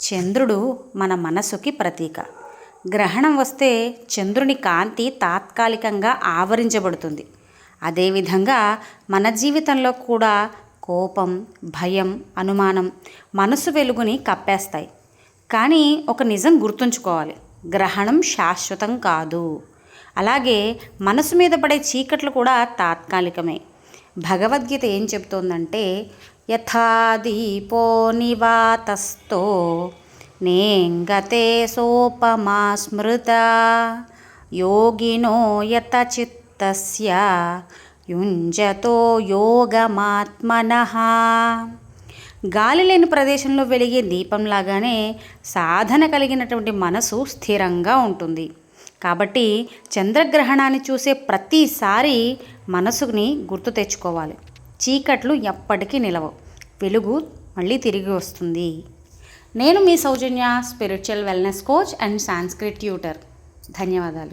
చంద్రుడు మన మనసుకి ప్రతీక. గ్రహణం వస్తే చంద్రుని కాంతి తాత్కాలికంగా ఆవరించబడుతుంది. అదేవిధంగా మన జీవితంలో కూడా కోపం భయం అనుమానం మనసు వెలుగుని కప్పేస్తాయి. కానీ ఒక నిజం గుర్తుంచుకోవాలి. గ్రహణం శాశ్వతం కాదు. అలాగే మనసు మీద పడే చీకట్లు కూడా తాత్కాలికమే. భగవద్గీత ఏం చెప్తోందంటే యథా దీపో నివాతస్థో నేంగతే సోపమా స్మృత యోగినో యత చిత్తస్య యుంజతో యోగమాత్మన. గాలి లేని ప్రదేశంలో వెలిగే దీపంలాగానే సాధన కలిగినటువంటి మనసు స్థిరంగా ఉంటుంది. కాబట్టి చంద్రగ్రహణాన్ని చూసే ప్రతిసారి మనసుని గుర్తు తెచ్చుకోవాలి. చీకట్లు ఎప్పటికీ నిలవవు. వెలుగు మళ్ళీ తిరిగి వస్తుంది. నేను మీ Soujanya spiritual wellness coach and Sanskrit tutor. ధన్యవాదాలు.